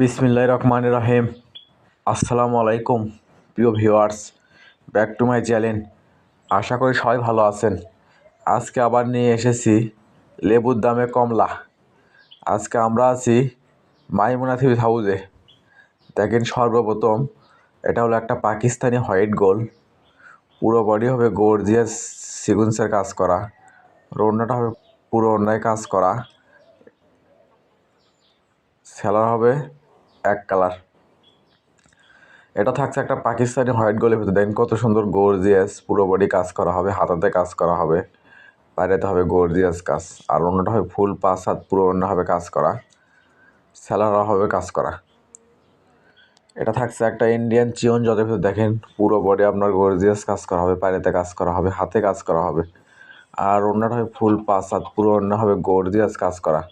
বিসমিল্লাহ রহমান রহিম। আসসালামু আলাইকুম, প্রিয় viewers, back to my channel. আশা করি সবাই ভালো আছেন। আজকে আবার নিয়ে এসেছি লেবুর দামে কমলা। আজকে আমরা আছি মাইমুনা থিবিস হাউসে। দেখেন সর্বপ্রথম, এটা হলো একটা পাকিস্তানি হোয়াইট গোল পুরো বডি হবে গর্জিয়াস সিকুন্সের কাজ করা। রোনাটা হবে পুরো অন্যায় কাজ করা। সেলার হবে এক কালার। এটা থাকছে একটা পাকিস্তানি হোয়াইট গোলের ভিতরে। দেখেন কত সুন্দর গর্জিয়াস পুরো বডি কাজ করা হবে, হাতাতে কাজ করা হবে বাইরেতে হবে গর্জিয়াস কাজ, আর অন্যটা হবে ফুল পাঁচ হাত পুরো অন্য হবে কাজ করা স্যালারা হবে কাজ করা। এটা থাকছে একটা ইন্ডিয়ান চিয়ন যদের ভিতরে। দেখেন পুরো বডি আপনার গর্জিয়াস কাজ করা হবে বাইরেতে কাজ করা হবে, হাতে কাজ করা হবে, আর অন্যটা হবে ফুল পাঁচ হাত পুরো অন্য হবে গর্জিয়াস কাজ করা।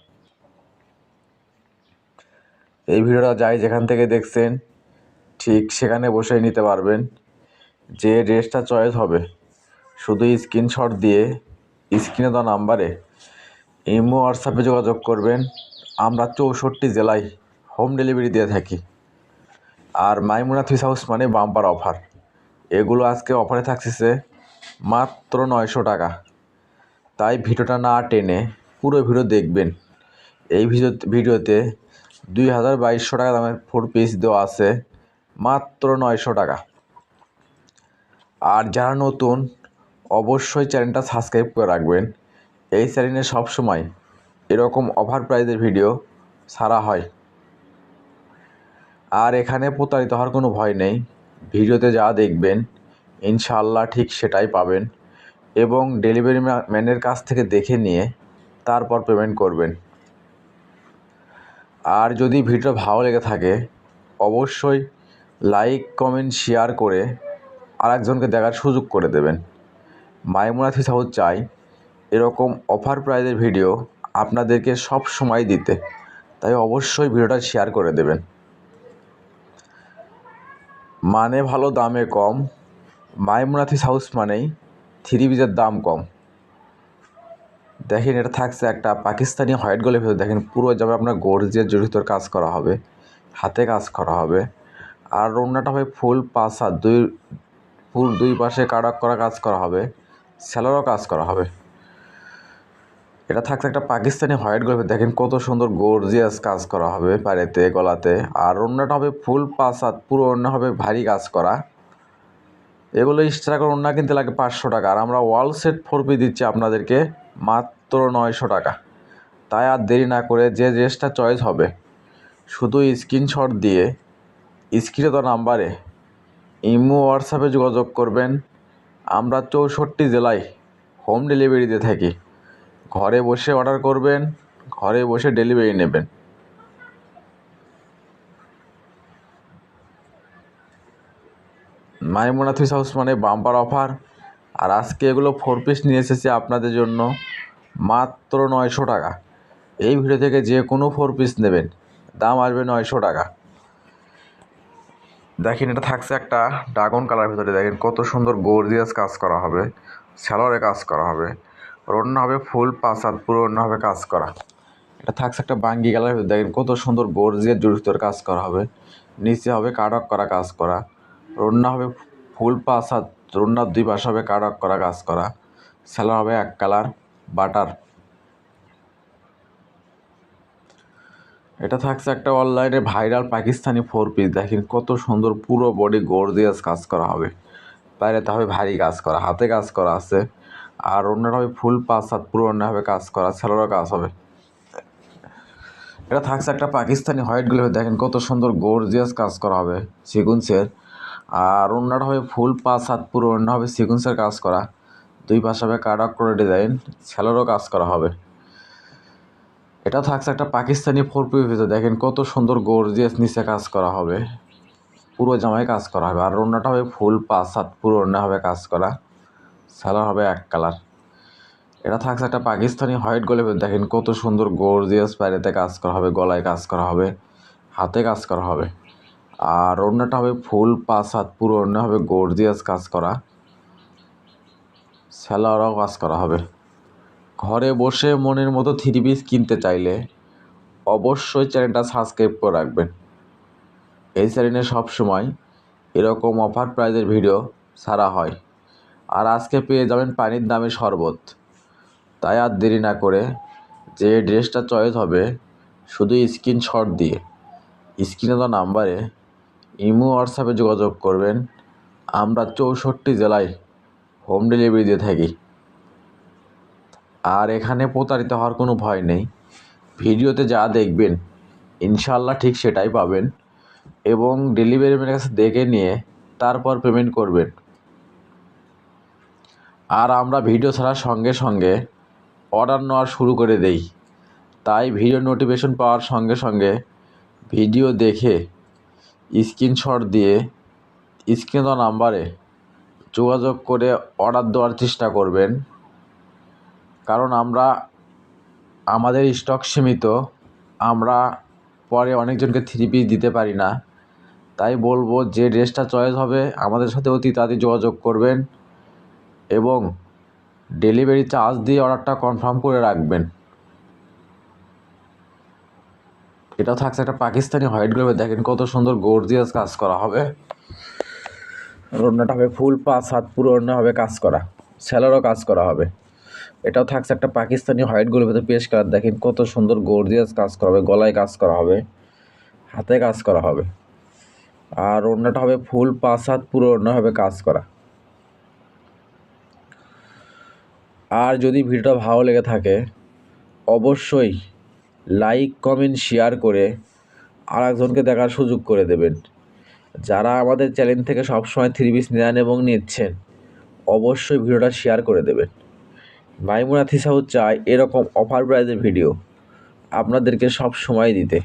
এই ভিডিওটা যাই যেখান থেকে দেখছেন, ঠিক সেখানে বসেই নিতে পারবেন। যে ড্রেসটা চয়েস হবে, শুধু স্ক্রিনশট দিয়ে স্ক্রিনে দেওয়া নাম্বারে ইমো, হোয়াটসঅ্যাপে যোগাযোগ করবেন। আমরা চৌষট্টি জেলায় হোম ডেলিভারি দিয়ে থাকি। আর মাইমুনা থ্রিস হাউস মানে বাম্পার অফার। এগুলো আজকে অফারে থাকছে মাত্র নয়শো টাকা। তাই ভিডিওটা না টেনে পুরো ভিডিও দেখবেন। এই ভিডিও ভিডিওতে দুই হাজার বাইশশো টাকা দামের ফোর পিস দেওয়া আছে, মাত্র নয়শো টাকা। আর যারা নতুন, অবশ্যই চ্যানেলটা সাবস্ক্রাইব করে রাখবেন। এই চ্যানেলে সবসময় এরকম অফার প্রাইজের ভিডিও ছাড়া হয়। আর এখানে প্রতারিত হওয়ার কোনো ভয় নেই। ভিডিওতে যা দেখবেন ইনশাল্লাহ ঠিক সেটাই পাবেন। এবং ডেলিভারি ম্যানের কাছ থেকে দেখে নিয়ে তারপর পেমেন্ট করবেন। আর যদি ভিডিও ভালো লেগে থাকে, অবশ্যই লাইক কমেন্ট শেয়ার করে আরেকজনকে দেখার সুযোগ করে দেবেন। মাইমুনা থিসাউদ চাই এরকম অফার প্রাইজের ভিডিও আপনাদেরকে সব সময় দিতে। তাই অবশ্যই ভিডিওটা শেয়ার করে দেবেন। মানে ভালো দামে কম। মাইমুনাথিস হাউস মানেই থ্রি পিসের দাম কম। দেখেন এটা থাকছে একটা পাকিস্তানি হোয়াইট গোলের ভেতর। দেখেন পুরো যাবে আপনার গর্জিয়ার জড়িত কাজ করা হবে, হাতে কাজ করা হবে। আর অন্যটা হবে ফুল পাঁচ হাত দুই, ফুল দুই পাশে কাড়াক করা কাজ করা হবে, স্যালোরও কাজ করা হবে। এটা থাকছে একটা পাকিস্তানি হোয়াইট গোলাপে দেখেন কত সুন্দর গর্জিয়াস কাজ করা হবে পায়েতে গলাতে। আর অন্যটা হবে ফুল হাত পুরো অন্য হবে ভারী কাজ করা। এগুলো এক্সট্রা করে অন্য কিনতে লাগে পাঁচশো টাকা। আর আমরা ওয়াল সেট ফোর পি দিচ্ছি আপনাদেরকে, মাত্র নয়শো টাকা। তাই আর দেরি না করে যে ড্রেসটা চয়েস হবে, শুধু স্ক্রিনশট দিয়ে স্ক্রিনে তো নাম্বারে ইমো, হোয়াটসঅ্যাপে যোগাযোগ করবেন। আমরা চৌষট্টি জেলায় হোম ডেলিভারি দিয়ে থাকি। ঘরে বসে অর্ডার করবেন, ঘরে বসে ডেলিভারি নেবেন। মাইমোনা থ্রিস হাউস মানে বাম্পার অফার। আর আজকে এগুলো ফোর পিস নিয়ে এসেছে আপনাদের জন্য। মাত্র নয়শো টাকা। এই ভিডিও থেকে যে কোনো ফোর পিস নেবেন। দাম আসবে নয়শো টাকা। দেখেন, এটা থাকছে একটা ড্রাগন কালার ভিতরে। দেখেন, কত সুন্দর গর্জিয়াস কাজ করা হবে। স্যালোরে কাজ করা হবে। রন্না হবে ফুল হাত পুরো রন্না হবে কাজ করা। এটা থাকছে একটা বাঙ্গি কালার ভিতরে। দেখেন, কত সুন্দর গর্জিয়াস জড়িত কাজ করা হবে। নিচে হবে কাটক করা কাজ করা। রন্না হবে ফুল হাত রন্নার দুই পাশে হবে কাটক করা কাজ করা। স্যালোর হবে এক কালার বাটার। এটা থাকছে একটা অনলাইনে ভাইরাল পাকিস্তানি ফোর পিস। দেখেন কত সুন্দর পুরো বডি গর্জিয়াস কাজ করা হবে। বাইরেতে হবে ভারী কাজ করা, হাতে কাজ করা আছে। আর অন্যটা হবে ফুল পাঁচ হাত, পুরো অন্য হবে কাজ করা স্যালোরও কাজ হবে। এটা থাকছে একটা পাকিস্তানি হোয়াইটগুলো দেখেন কত সুন্দর গর্জিয়াস কাজ করা হবে সিকুন্সের আর অন্যটা হবে ফুল পাঁচ হাত, পুরো অন্য হবে সিকুন্সের কাজ করা। দুই পাশে হবে কার্ডাক করে ডিজাইন স্যালোরও কাজ করা হবে। এটা থাকছে একটা পাকিস্তানি ফোর পি ভিতরে। দেখেন কত সুন্দর গর্জিয়াস নিচে কাজ করা হবে। পুরো জামায় কাজ করা হবে। আর অন্যটা হবে ফুল পাঁচ হাত পুরো অন্য হবে কাজ করা। স্যালার হবে এক কালার। এটা থাকছে একটা পাকিস্তানি হোয়াইট গোলে দেখেন কত সুন্দর গর্জিয়াস বাইরেতে কাজ করা হবে, গলায় কাজ করা হবে, হাতে কাজ করা হবে। আর অন্যটা হবে ফুল পাঁচ হাত পুরো অন্য হবে গর্জিয়াস কাজ করা। স্যালারও কাজ করা হবে। ঘরে বসে মনের মতো থ্রি পিস কিনতে চাইলে অবশ্যই চ্যানেলটা সাবস্ক্রাইব করে রাখবেন। এই চ্যানেলে সবসময় এরকম অফার প্রাইজের ভিডিও ছাড়া হয়। আর আজকে পেয়ে যাবেন পানির দামে শরবত। তাই আর দেরি না করে যে ড্রেসটা চয়েস হবে, শুধু স্ক্রিনশট দিয়ে। স্ক্রিনে দেওয়া নাম্বারে ইমো, হোয়াটসঅ্যাপে যোগাযোগ করবেন। আমরা চৌষট্টি জেলায় হোম ডেলিভারি দিয়ে থাকি। আর এখানে প্রতারিত হওয়ার কোনো ভয় নেই। ভিডিওতে যা দেখবেন ইনশাল্লাহ ঠিক সেটাই পাবেন এবং ডেলিভারি ম্যানের কাছে দেখে নিয়ে তারপর পেমেন্ট করবেন। আর আমরা ভিডিও ছাড়ার সঙ্গে সঙ্গে অর্ডার নেওয়া শুরু করে দেই। তাই ভিডিও নোটিফিকেশন পাওয়ার সঙ্গে সঙ্গে ভিডিও দেখে স্ক্রিনশট দিয়ে স্ক্রিন নাম্বারে যোগাযোগ করে অর্ডার দেওয়ার চেষ্টা করবেন। কারণ আমরা, আমাদের স্টক সীমিত, আমরা পরে অনেকজনকে থ্রি পিস দিতে পারি না। তাই বলব যে ড্রেসটা চয়েস হবে, আমাদের সাথে অতি তাড়াতাড়ি যোগাযোগ করবেন এবং ডেলিভারি চার্জ দিয়ে অর্ডারটা কনফার্ম করে রাখবেন। এটা থাকছে একটা পাকিস্তানি হোয়াইট গ্লোভে দেখেন কত সুন্দর গর্জিয়াস কাজ করা হবে। ওড়নাটা হবে ফুল পাঁচ হাত পুরো ওড়না হবে কাজ করা। স্যালারও কাজ করা হবে। এটাও থাকছে একটা পাকিস্তানি হোয়াইট গ্লোভেতে পেশ কালার দেখেন কত সুন্দর গর্জিয়াস কাজ করা হবে, গলায় কাজ করা হবে, হাতে কাজ করা হবে। আর ওড়নাটা হবে ফুল পাঁচ হাত পুরো ওড়না হবে কাজ করা। আর যদি ভিডিওটা ভালো লেগে থাকে, অবশ্যই লাইক কমেন্ট শেয়ার করে আর একজনকে দেখার সুযোগ করে দেবেন। যারা আমাদের চ্যানেল থেকে সবসময় থ্রি পিস নেন এবং নিচ্ছেন, অবশ্যই ভিডিওটা শেয়ার করে দেবেন। মাইমুনা থিসাউ চায় এরকম অফার প্রাইজের ভিডিও আপনাদেরকে সব সময় দিতে।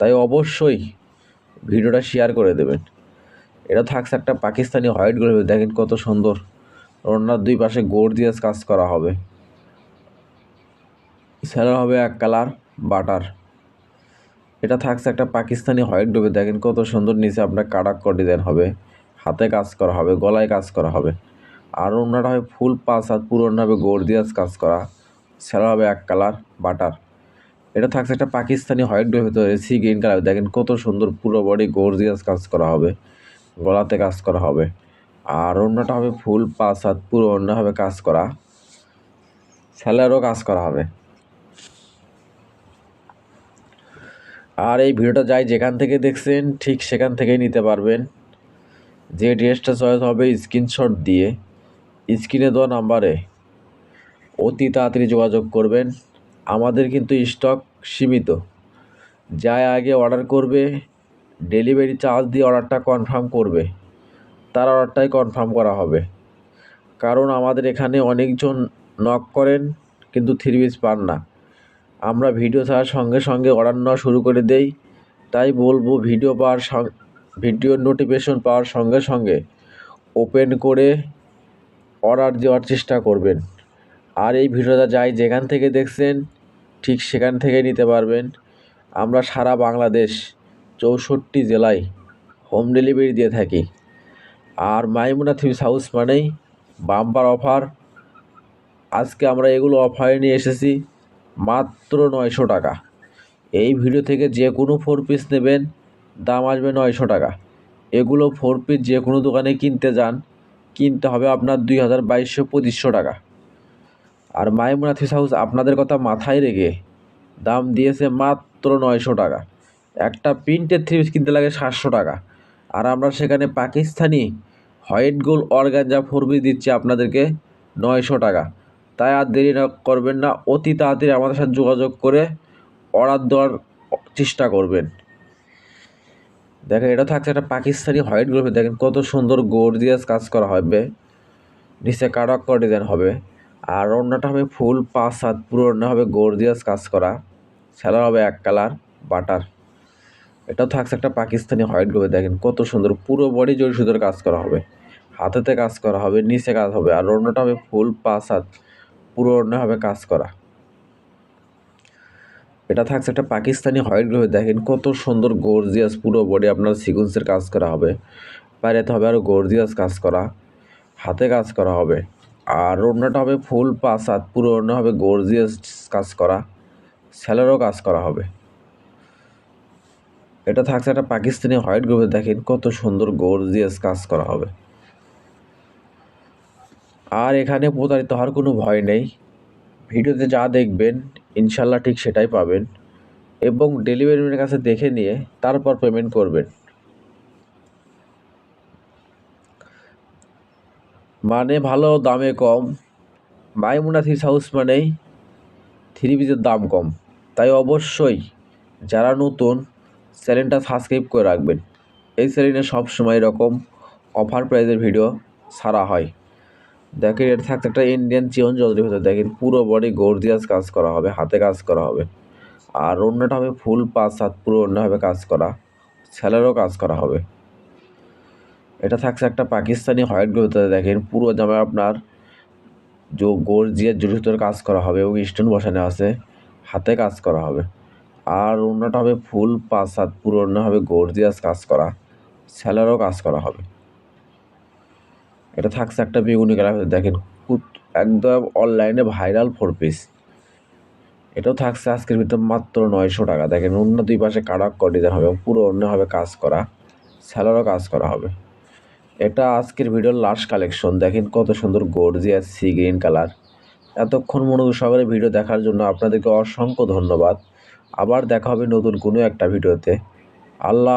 তাই অবশ্যই ভিডিওটা শেয়ার করে দেবেন। এটা থাকছে একটা পাকিস্তানি হোয়াইট গোলাপি দেখেন কত সুন্দর। ওনার দুই পাশে গর্জিয়াস কাজ করা হবে। স্যালার হবে এক কালার বাটার এটা থাকছে একটা পাকিস্তানি হোয়াইট ডোবে। দেখেন কত সুন্দর নিচে আপনার কাটাক্ক ডিজাইন হবে। হাতে কাজ করা হবে, গলায় কাজ করা হবে। আর ওনাটা হবে ফুল পাঁচ হাত পুরো হবে গর্জিয়াস কাজ করা। স্যালার হবে এক কালার, বাটার। এটা থাকছে একটা পাকিস্তানি হোয়াইট ডোর ভেতরে, সি গ্রিন কালার। দেখেন কত সুন্দর পুরো বডি গর্জিয়াস কাজ করা হবে। গলাতে কাজ করা হবে। আর অন্যটা হবে ফুল পাঁচ হাত পুরো অন্য হবে কাজ করা। স্যালারও কাজ করা হবে। আর এই ভিডিওটা যাই যেখান থেকে দেখছেন, ঠিক সেখান থেকেই নিতে পারবেন। যে ড্রেসটা চয়েস হবে স্ক্রিনশট দিয়ে, স্ক্রিনে দেওয়া নাম্বারে অতি তাড়াতাড়ি যোগাযোগ করবেন। আমাদের কিন্তু স্টক সীমিত। যাই আগে অর্ডার করবে, ডেলিভারি চার্জ দিয়ে অর্ডারটা কনফার্ম করবে। তার অর্ডারটাই কনফার্ম করা হবে। কারণ আমাদের এখানে অনেকজন নক করেন, কিন্তু থ্রি পিস পান না। আমরা ভিডিও ছাড়ার সঙ্গে সঙ্গে অর্ডার নেওয়া শুরু করে দেই। তাই বলব, ভিডিও পাওয়ার ভিডিও নোটিফিকেশন পাওয়ার সঙ্গে সঙ্গে ওপেন করে অর্ডার দেওয়ার চেষ্টা করবেন। আর এই ভিডিওটা যাই যেখান থেকে দেখছেন, ঠিক সেখান থেকে নিতে পারবেন। আমরা সারা বাংলাদেশ চৌষট্টি জেলায় হোম ডেলিভারি দিয়ে থাকি। আর মাইমুনা থ্রিস হাউস মানেই বাম্পার অফার। আজকে আমরা এগুলো অফারে নিয়ে এসেছি। মাত্র নয়শো টাকা। এই ভিডিও থেকে যে কোনো ফোর পিস নেবেন, দাম আসবে নয়শো টাকা। এগুলো ফোর পিস যে কোনো দোকানে কিনতে যান, কিনতে হবে আপনার দুই হাজার বাইশশো পঁচিশশো টাকা। আর মাইমুনা থিস হাউস আপনাদের কথা মাথায় রেখে দাম দিয়েছে মাত্র নয়শো টাকা। একটা প্রিন্টের থ্রি পিস কিনতে লাগে সাতশো টাকা। আর আমরা সেখানে পাকিস্তানি হোয়াইট গোল অর্গানজা ফোর পিস দিচ্ছি আপনাদেরকে নয়শো টাকা। তাই আর দেরি না করবেন না। অতি তাড়াতাড়ি আমাদের সাথে যোগাযোগ করে অর্ডার দেওয়ার চেষ্টা করবেন। দেখেন, এটা থাকছে একটা পাকিস্তানি হোয়াইট গ্লোভে। দেখেন, কত সুন্দর গর্জিয়াস কাজ করা হবে। নিচে কাটাক্ক ডিজাইন হবে। আর অন্যটা হবে ফুল পাঁচ হাত পুরো অন্য হবে গর্জিয়াস কাজ করা। স্যালার হবে এক কালার, বাটার। এটাও থাকছে একটা পাকিস্তানি হোয়াইট গ্লোভে। দেখেন, কত সুন্দর, পুরো বডি জড়ি সুন্দর কাজ করা হবে। হাতেতে কাজ করা হবে, নিচে কাজ হবে। আর অন্যটা হবে ফুল পাঁচ হাত পুরো অন্য হবে কাজ করা। এটা থাকছে একটা পাকিস্তানি হোয়াইট গ্লোভে দেখেন কত সুন্দর গর্জিয়াস পুরো বডি আপনার সিকুন্সের কাজ করা হবে। বাইরেতে হবে আরও গর্জিয়াস কাজ করা, হাতে কাজ করা হবে। আর অন্যটা হবে ফুল পাঁচ হাত পুরো অন্য হবে গর্জিয়াস কাজ করা স্যালারও কাজ করা হবে। এটা থাকছে একটা পাকিস্তানি হোয়াইট গ্রুপে দেখেন কত সুন্দর গর্জিয়াস কাজ করা হবে। আর এখানে প্রতারিত হওয়ার কোনো ভয় নেই। ভিডিওতে যা দেখবেন, ইনশাল্লাহ ঠিক সেটাই পাবেন এবং ডেলিভারি ম্যানের কাছে দেখে নিয়ে তারপর পেমেন্ট করবেন। মানে ভালো দামে কম। মাইমুনা থ্রি হাউস মানেই থ্রি পিসের দাম কম। তাই অবশ্যই যারা নতুন চ্যানেলটা সাবস্ক্রাইব করে রাখবেন। এই চ্যানেলে সবসময় এরকম অফার প্রাইজের ভিডিও ছাড়া হয়। দেখেন, এটা থাকতে একটা ইন্ডিয়ান চিয়ন জলের ভিতরে দেখেন পুরো বডি গর্জিয়াস কাজ করা হবে, হাতে কাজ করা হবে। আর অন্যটা হবে ফুল পাঁচ হাত, পুরো অন্যভাবে কাজ করা স্যালারও কাজ করা হবে। এটা থাকছে একটা পাকিস্তানি হোয়াইট গ্রোথে দেখেন পুরো জামায় আপনার যে গর্জিয়াস জড়িত কাজ করা হবে এবং স্টোন বসানো আছে, হাতে কাজ করা হবে। আর অন্যটা হবে ফুল পাঁচ হাত, পুরো অন্য হবে গর্জিয়াস কাজ করা স্যালারও কাজ করা হবে। এটা থাকছে একটা বেগুনি কালার দেখেন একদম অনলাইনে ভাইরাল ফোর পিস এটাও থাকছে আজকের ভিতরে মাত্র নয়শো টাকা। দেখেন অন্য দুই পাশে কারাক ডিজাইন হবে পুরো অন্য হবে কাজ করা স্যালারও কাজ করা হবে। এটা আজকের ভিডিওর লাস্ট কালেকশন দেখেন কত সুন্দর গর্জিয়াস সি গ্রিন কালার এতক্ষণ মনোযোগ সহকারে ভিডিও দেখার জন্য আপনাদেরকে অসংখ্য ধন্যবাদ। আবার দেখা হবে নতুন কোনো একটা ভিডিওতে আল্লাহ